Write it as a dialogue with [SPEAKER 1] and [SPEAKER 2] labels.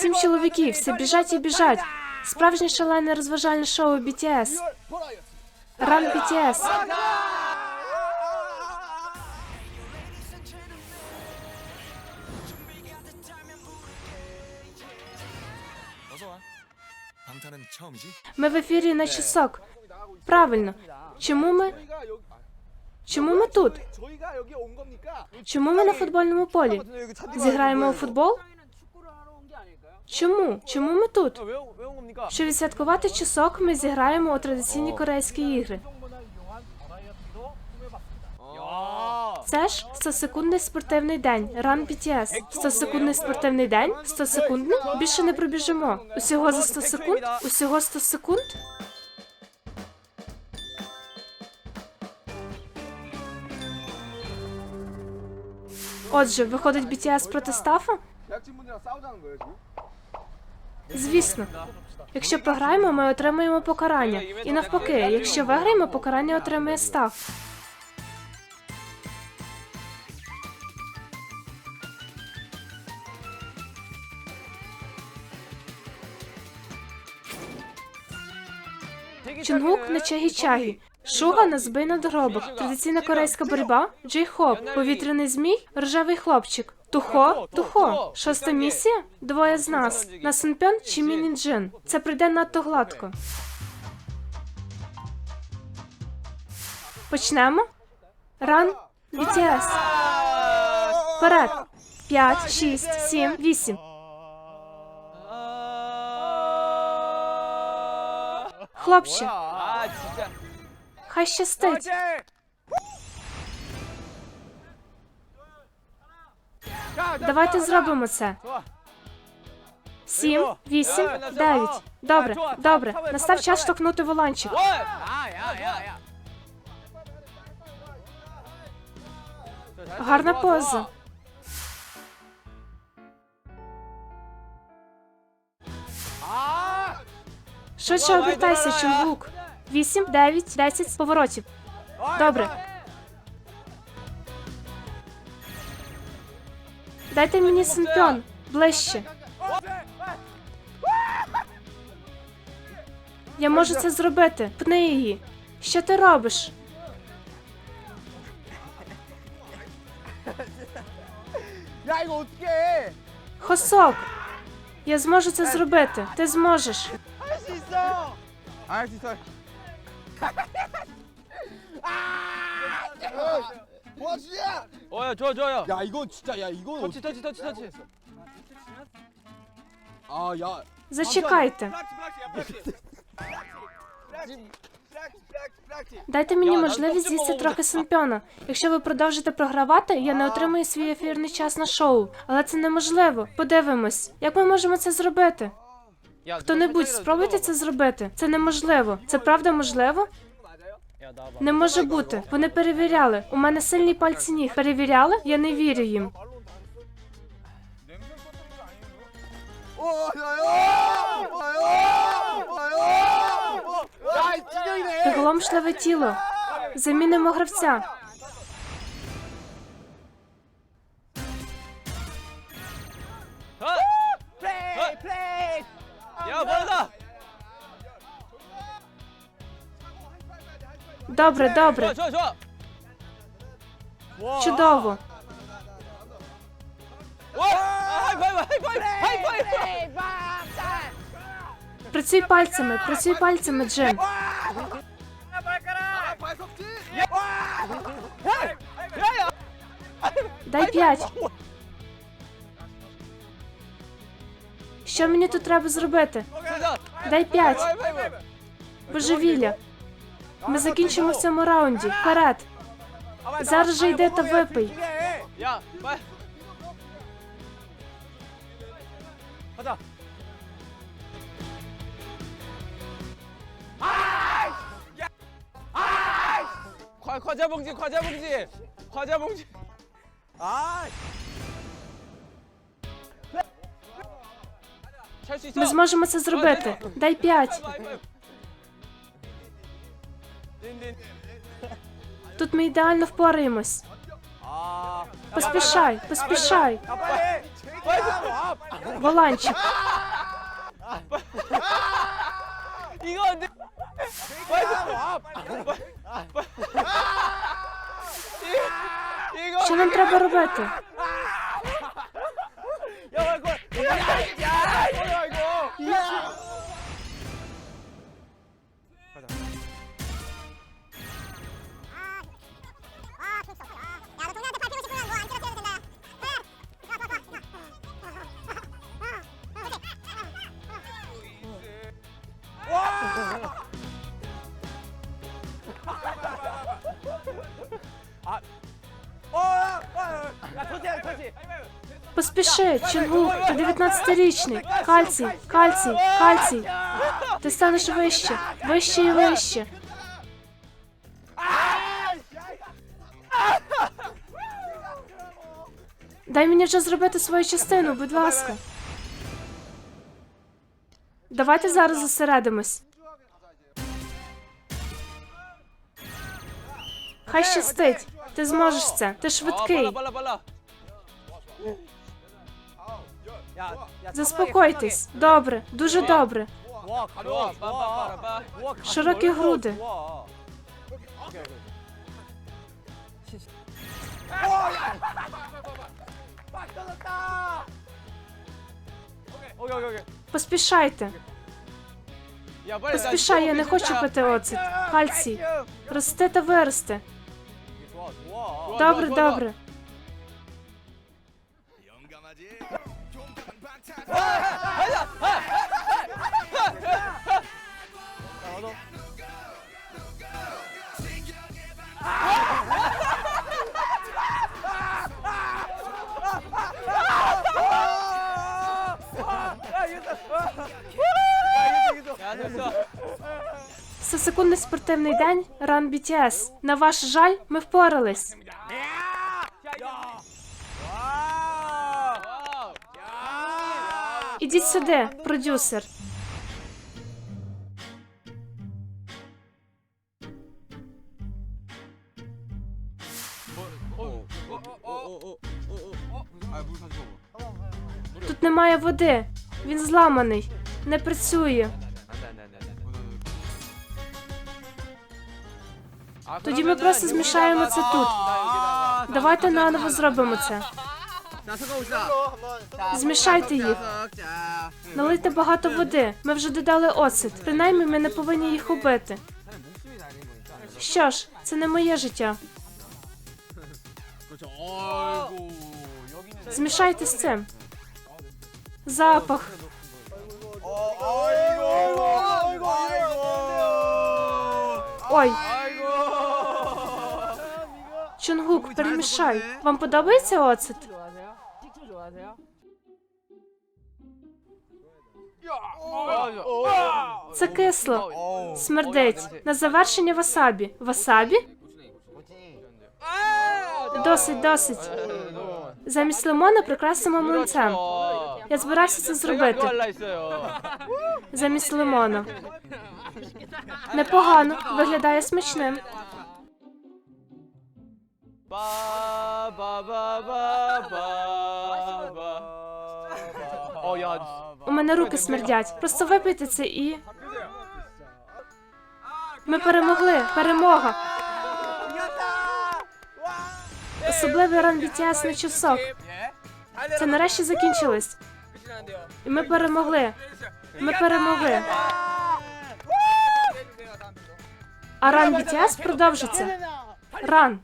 [SPEAKER 1] Сім чоловіків, всі біжать і біжать. Справжнє шалене розважальне шоу BTS. Ран BTS. Ми в ефірі на часок. Правильно. Чому ми? Чому ми тут? Чому ми на футбольному полі? Зіграємо у футбол? Чому? Чому ми тут? Щоб відсвяткувати часок, ми зіграємо у традиційні корейські ігри. Це ж 100-секундний спортивний день. Run BTS. 100-секундний спортивний день. 100 секундний більше не пробіжимо. Усього за 100 секунд. Усього 100 секунд. Отже, виходить BTS проти стафа? Звісно. Якщо програємо, ми отримаємо покарання. І навпаки, якщо виграємо, покарання отримує Стаф. Чунгук на чагі-чагі. Шуга на збий на доробок. Традиційна корейська боротьба. Джей-хоп. Повітряний змій. Рожевий хлопчик. Тухо, тухо, шоста місія. Двоє з нас на Сенпьон чи Мінінджин. Це прийде надто гладко. Почнемо. Ран BTS. Вперед. 5, 6, 7, 8. Хлопче. Хай щастить. Давайте зробимо це. Сім, вісім, дев'ять. Добре, добре. Настав час штовхнути воланчик. Гарна поза. Швидше обертайся, чим лук. Вісім, дев'ять, десять поворотів. Добре. Дайте мені Синтон ближче. Я можу це зробити. Пни її. Що ти робиш? Хосок. Я зможу це зробити. Ти зможеш.
[SPEAKER 2] 할수 있어. 할수 있어. 도와주야.
[SPEAKER 3] 어야 좋아 좋아요.
[SPEAKER 2] 야 이건 진짜 야 이건
[SPEAKER 3] 터치 터치 터치 터치.
[SPEAKER 2] 아야
[SPEAKER 1] Зачекайте.
[SPEAKER 2] 플렉시 플렉시
[SPEAKER 1] Дайте мені можливість з'їсти трохи синпьона. Якщо ви продовжите програвати, я не отримаю свій ефірний час на шоу. Але це неможливо. Подивимось, як ми можемо це зробити. Хто-небудь, спробуйте це зробити. Це неможливо. Це правда можливо? Не може бути. Вони перевіряли. У мене сильні пальці ніг. Перевіряли? Я не вірю їм. Приголомшливе тіло. Замінимо гравця. добре, добре. Чудово. Працюй пальцями, працюй пальцями, Джим. Дай п'ять. Що мені тут треба зробити? Дай п'ять. Божевілля. Ми закінчимо в цьому раунді. Вперед. Зараз же йди та випий.
[SPEAKER 3] 야 빨리. 가자. 과, 과자 봉지, 과자 봉지, 과자 봉지.
[SPEAKER 2] 아
[SPEAKER 3] 찰 수 있어.
[SPEAKER 1] Ми зможемо це зробити. Дай п'ять. Тут ми ідеально впораємось. Поспішай, поспішай. Воланчик. Що нам треба робити?
[SPEAKER 2] Я
[SPEAKER 1] Поспіши, Чонгук, ти 19-річний. Кальцій, кальцій, кальцій. Ти станеш вище, вище і вище. Дай мені вже зробити свою частину, будь ласка. Давайте зараз зосередимось. Хай щастить. Ти зможеш це. Ти швидкий. Заспокойтесь. Добре, дуже добре. Широкі груди. Поспішайте. Поспішай, я не хочу пити оцет. Кальцій. Росте та
[SPEAKER 2] виросте.
[SPEAKER 1] Добре, добре. Всесекундний спортивний день Ран BTS. На ваш жаль, ми впорались. Ідіть сюди, продюсер. Тут немає води. Він зламаний. Не працює. Тоді ми просто змішаємо це тут. Давайте наново зробимо це. Змішайте їх. Налийте багато води. Ми вже додали оцет. Принаймні ми не повинні їх убити. Що ж, це не моє життя. Змішайте з цим. Запах. Ой. Чонгук, перемішай. Вам подобається оцет? Це кисло. Смердить. На завершення васабі. Васабі? Досить, досить. Замість лимона прикрасимо млинцем. Я збирався це зробити. Замість лимона. Непогано. Виглядає смачним.
[SPEAKER 3] Ба-ба-ба-ба-ба-ба. О, я...
[SPEAKER 1] У мене руки смердять. Просто випийте це і. Ми перемогли. Перемога. Особливий ран BTS на часок. Це нарешті закінчилось. І ми перемогли. Ми перемогли. А ран BTS продовжиться. Ран.